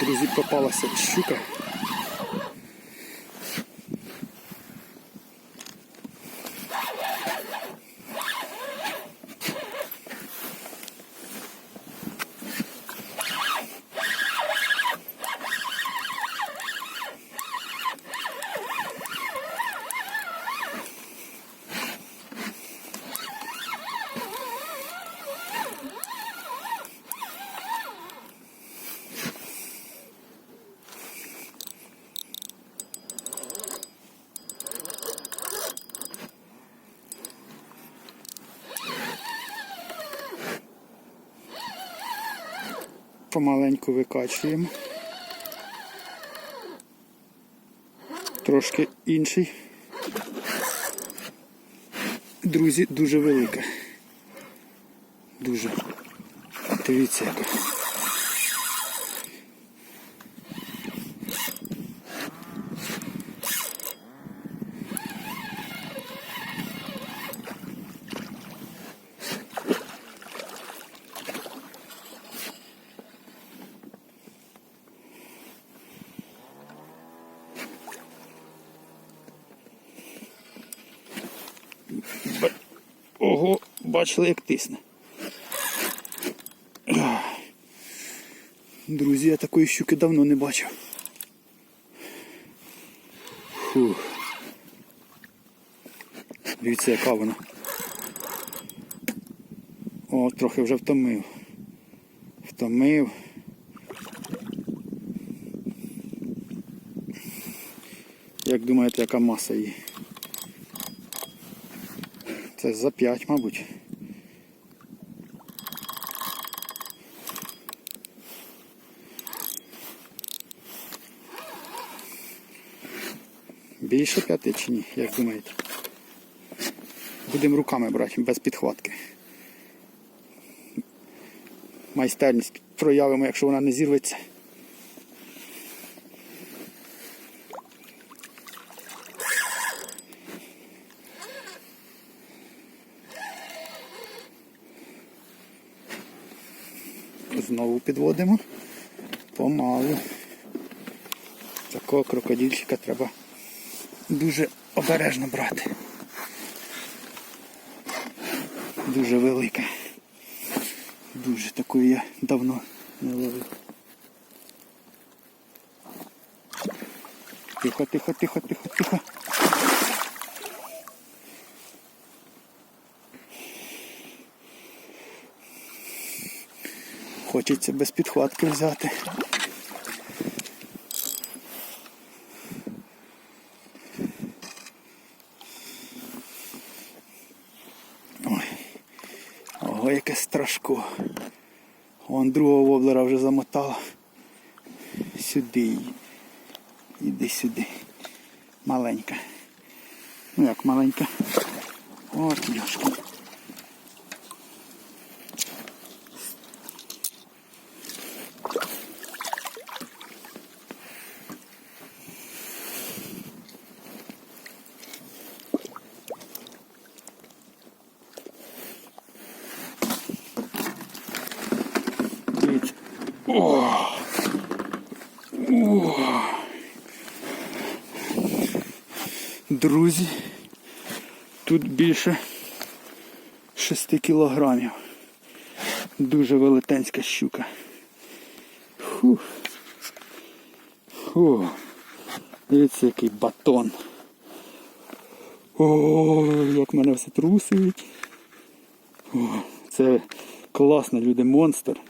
Друзі, попалася щука. Помаленьку викачуємо. Трошки інший. Друзі, дуже велика. Дуже. Дивіться яка. Бачили, як тисне. Друзі, я такої щуки давно не бачив. Фух. Дивіться, яка вона. О, трохи вже втомив. Втомив. Як думаєте, яка маса її? Це за 5, мабуть. Більше п'яти чи ні, як думаєте? Будемо руками брати, без підхватки. Майстерність проявимо, якщо вона не зірветься. Знову підводимо. Помалу. Такого крокодильчика треба дуже обережно брати. Дуже велика. Дуже такої я давно не ловив. Тихо, тихо, тихо, тихо, тихо. Хочеться без підхватки взяти. Ого, яке страшко. Вон другого воблера вже замотала. Сюди. Іди сюди. Маленька. Ну як маленька. От яшка. О! О! Друзі, тут більше 6 кілограмів. Дуже велетенська щука. Фух. Фу. Дивіться, який батон. О, як мене все трусить. О, це класно, люди, монстр.